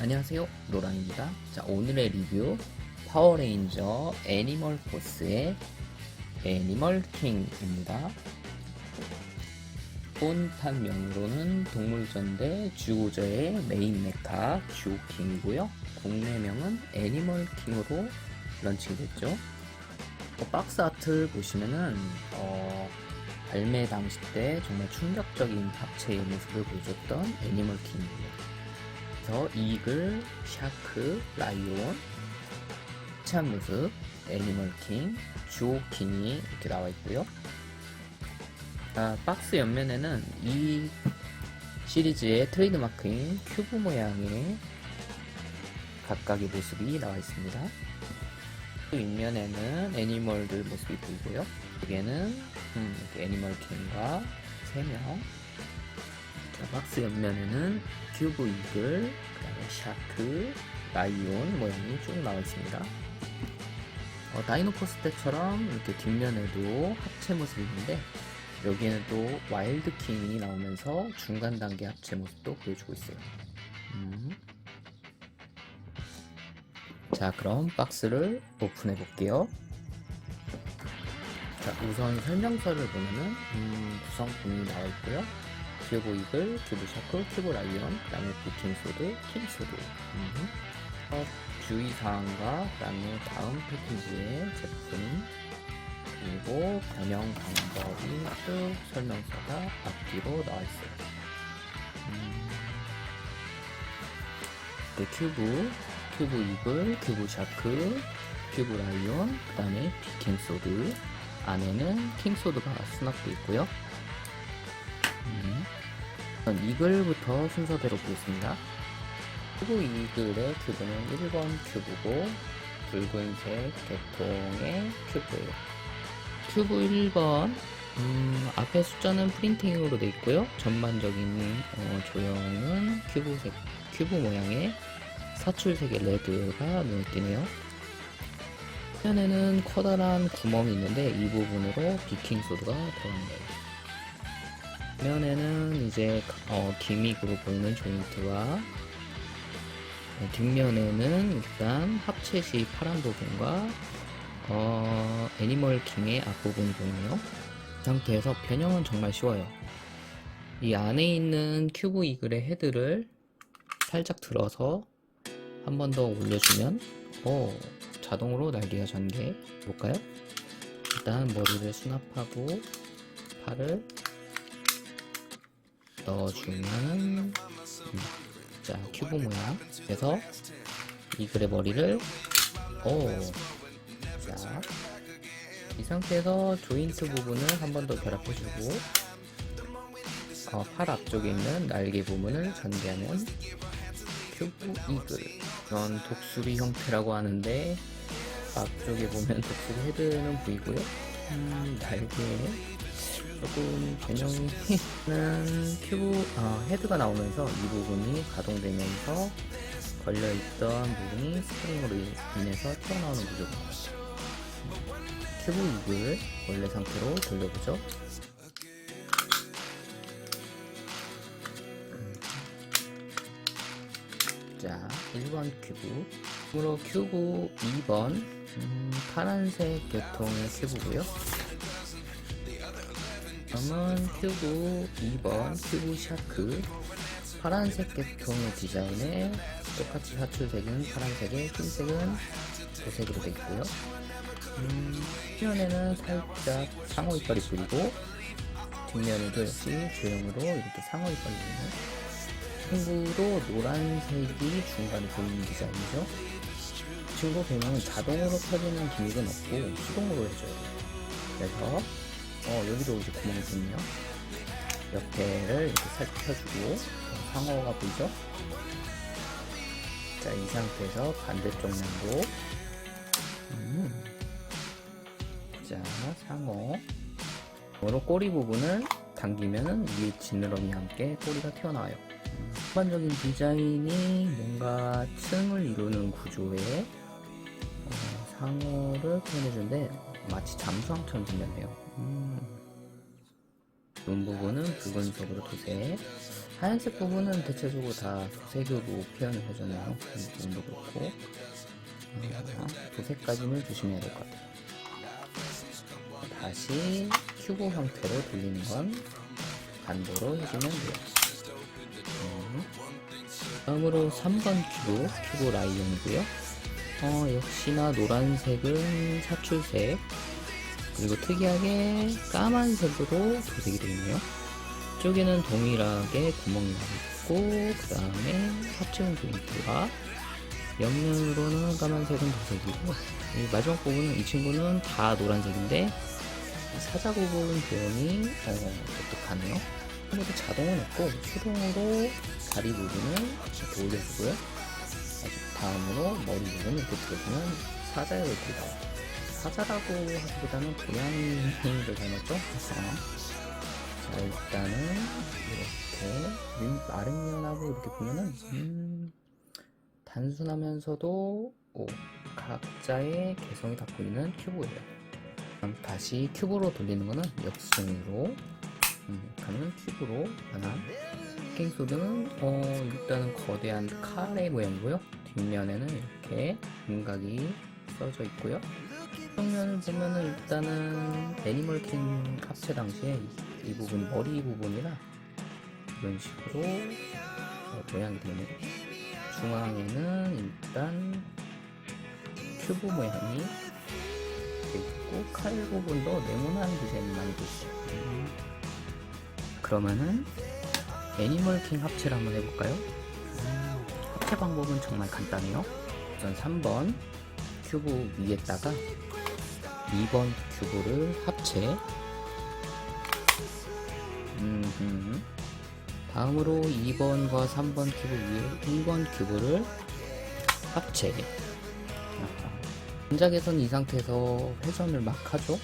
안녕하세요. 로랑입니다. 자 오늘의 리뷰. 파워레인저 애니멀 포스의 애니멀 킹입니다. 본판 명으로는 동물전대 주고저의 메인 메카 듀오킹이고요. 국내명은 애니멀 킹으로 런칭됐죠. 어, 박스 아트를 보시면은 어, 발매 당시 때 정말 충격적인 합체의 모습을 보여줬던 애니멀 킹입니다 그래서 이글, 샤크, 라이온, 참 모습, 애니멀킹, 주오킹이 이렇게 나와 있고요. 아, 박스 옆면에는 이 시리즈의 트레이드마크인 큐브 모양의 각각의 모습이 나와 있습니다. 윗면에는 애니멀들 모습이 보이고요. 여기에는 음, 애니멀킹과 3명 자, 박스 옆면에는 큐브 이글, 그 다음에 샤크, 라이온 모양이 쭉 나와 있습니다. 어, 다이노포스 때처럼 이렇게 뒷면에도 합체 모습이 있는데 여기에는 또 와일드 킹이 나오면서 중간 단계 합체 모습도 보여주고 있어요. 음. 자, 그럼 박스를 오픈해 볼게요. 자, 우선 설명서를 보면은 음, 구성품이 나와 있고요. 큐브 이글, 큐브 샤크, 큐브 라이언, 그 다음에 비킹 소드, 킹 소드. 음. 어, 주의 사항과 그 다음에 다음 패키지의 제품 그리고 변형 방법이 쭉 설명서가 앞뒤로 나와 있어요. 음. 네, 큐브, 큐브 이글, 큐브 샤크, 큐브 라이온, 그 다음에 비킹 소드. 안에는 킹 소드가 수납되어 있고요. 이글부터 순서대로 보겠습니다. 큐브 이글의 큐브는 1번 큐브고 붉은색 계통의 큐브예요. 큐브 1번 음, 앞에 숫자는 프린팅으로 되어 있고요. 전반적인 어, 조형은 큐브색 큐브 모양의 사출색의 레드가 눈에 띄네요. 화면에는 커다란 구멍이 있는데 이 부분으로 비킹 소드가 들어갑니다. 면에는 이제 어, 기믹으로 보이는 조인트와 어, 뒷면에는 일단 합체 시 파란 부분과 어, 애니멀 킹의 앞부분이 보이네요. 이 상태에서 변형은 정말 쉬워요. 이 안에 있는 큐브 이글의 헤드를 살짝 들어서 한 번 더 올려주면 오, 자동으로 날개가 전개 볼까요? 일단 머리를 수납하고 팔을 넣어주면 음, 자 큐브 모양. 그래서 이 글의 머리를 오자 이 상태에서 조인트 부분을 한 번 더 결합해주고 어, 팔 앞쪽에 있는 날개 부분을 전개하면 큐브 이글. 이런 독수리 형태라고 하는데 앞쪽에 보면 독수리 헤드는 보이고요. 음, 날개 조금 변형이 는 큐브 어, 헤드가 나오면서 이 부분이 가동되면서 걸려있던 부분이 스프링으로 인해서 튀어나오는 구조가 큐브 이글 원래 상태로 돌려보죠. 자 1번 큐브. 으로 큐브 2번 음, 파란색 계통의 큐브고요 다음은 큐브 2번 큐브 샤크. 파란색 계통의 디자인에 똑같이 사출색은 파란색에 흰색은 도색으로 되어 있고요. 음, 뒷면에는 살짝 상어 이빨이 보이고 뒷면에도 역시 조형으로 이렇게 상어 이빨이 보이는 친구도 노란색이 중간에 보이는 디자인이죠. 친구 배명은 자동으로 펴지는 기믹은 없고 수동으로 해줘요. 그래서 어, 여기도 이제 구멍이 있네요. 옆에를 이렇게 살짝 펴주고 상어가 보이죠? 자, 이 상태에서 반대쪽 면도 음. 자, 상어 으로 꼬리 부분을 당기면은 위에 지느러미 함께 꼬리가 튀어나와요. 음, 일반적인 디자인이 뭔가 층을 이루는 구조의 어, 상어를 표현해주는데 마치 잠수함처럼 생겼네요. 음. 눈 부분은 붉은색으로 도색, 하얀색 부분은 대체적으로 다 도색으로 표현을 해줬네요. 이 부분도 그렇고 어, 도색까지는 조심해야 될 것 같아요. 다시 큐브 형태로 돌리는 건 반대로 해주면 돼요. 음. 다음으로 3번 큐브, 큐브 라이온이고요. 어, 역시나 노란색은 사출색, 그리고 특이하게 까만색으로 도색이 되어 있네요. 쪽에는 동일하게 구멍이 있고, 그 다음에 합체형 조인트가 옆면으로는 까만색은 도색이고, 이 마지막 부분은 이 친구는 다 노란색인데, 사자 부분 도형이 어, 독특하네요. 모두 자동은 없고 수동으로 다리 부분을 이렇게 올려주고요. 다음으로 머리 부분을 이렇게 들어주면 사자의 얼굴이 나와요. 사자라고 하기보다는 고양이를 닮았죠? 어. 자 일단은 이렇게 민- 아랫면하고 이렇게 보면은 음, 단순하면서도 오, 각자의 개성이 다 보이는 큐브예요. 그럼 다시 큐브로 돌리는 거는 역순으로 음, 가는 큐브로 하나 킹소드는 어, 일단은 거대한 칼의 모양이고요 뒷면에는 이렇게 윤곽이 써져 있고요 정면을 보면은 일단은 애니멀킹 합체 당시에 이, 이 부분 머리 부분이라 이런 식으로 어, 모양이 되네요 중앙에는 일단 큐브 모양이 돼 있고 칼 부분도 네모난 디자인이 많이. 음. 그러면은 애니멀킹 합체를 한번 해볼까요? 음, 합체 방법은 정말 간단해요. 우선 3번 큐브 위에다가 2번 큐브를 합체. 음, 다음으로 2번과 3번 큐브 위에 1번 큐브를 합체. 전작에선 이 상태에서 회전을 막 하죠.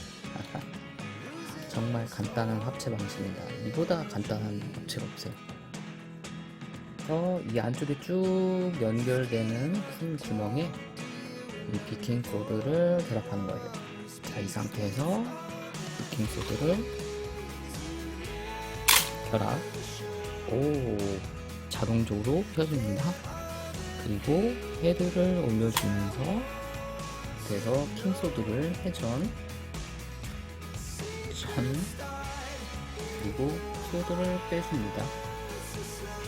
정말 간단한 합체 방식입니다. 이보다 간단한 합체가 없어요. 어, 이 안쪽에 쭉 연결되는 큰 구멍에 이 비킹 소드를 결합하는 거예요. 자, 이 상태에서 비킹 소드를 결합. 오, 자동적으로 펴줍니다. 그리고 헤드를 올려주면서 그래서 킹 소드를 회전 전 그리고 소드를 빼줍니다.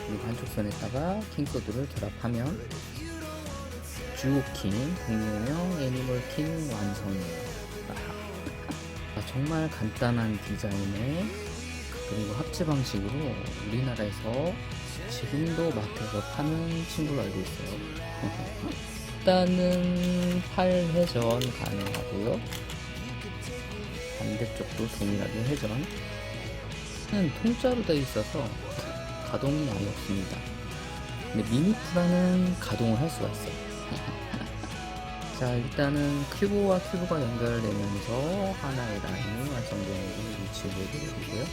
그리고 한쪽 선에다가 킹 소드를 결합하면 주오킹 공룡형 애니멀킹 완성이에요. 아, 정말 간단한 디자인에 그리고 합체 방식으로 우리나라에서 지금도 마트에서 파는 친구로 알고 있어요. 일단은 팔 회전 가능하고요. 반대쪽도 동일하게 회전. 는 통짜로 되어 있어서 가동이 아예 없습니다. 근데 미니프라는 가동을 할 수가 있어요. 자, 일단은 큐브와 큐브가 연결되면서 하나의 라인이 완성되는 게 위치 보여드리고요.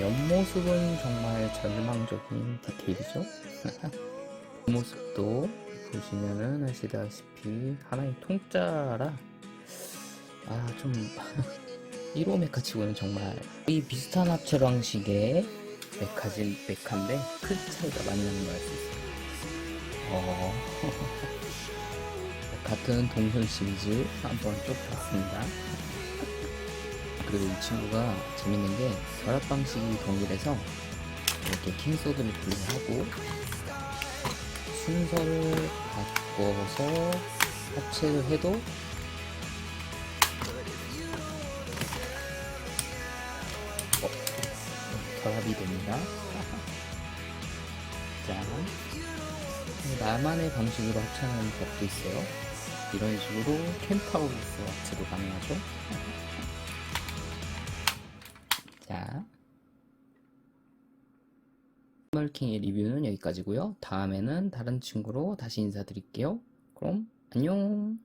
옆모습은 정말 절망적인 디테일이죠. 뒷모습도 보시면은 아시다시피 하나의 통짜라 아좀 1호 메카 치고는 정말 이 비슷한 합체 방식의 메카진 메카인데 큰 차이가 많이 나는 걸 알 수 있어요. 어... 같은 동선 시리즈 한번 쭉 봤습니다. 그리고 이 친구가 재밌는 게 결합 방식이 동일해서 이렇게 킹소드를 분리하고 순서를 바꿔서 합체를 해도 어, 결합이 됩니다. 자, 나만의 방식으로 합체하는 법도 있어요. 이런 식으로 켄타우루스 합체도 가능하죠. 자, 멀킹의 리뷰는 여기까지고요. 다음에는 다른 친구로 다시 인사드릴게요. 그럼 안녕.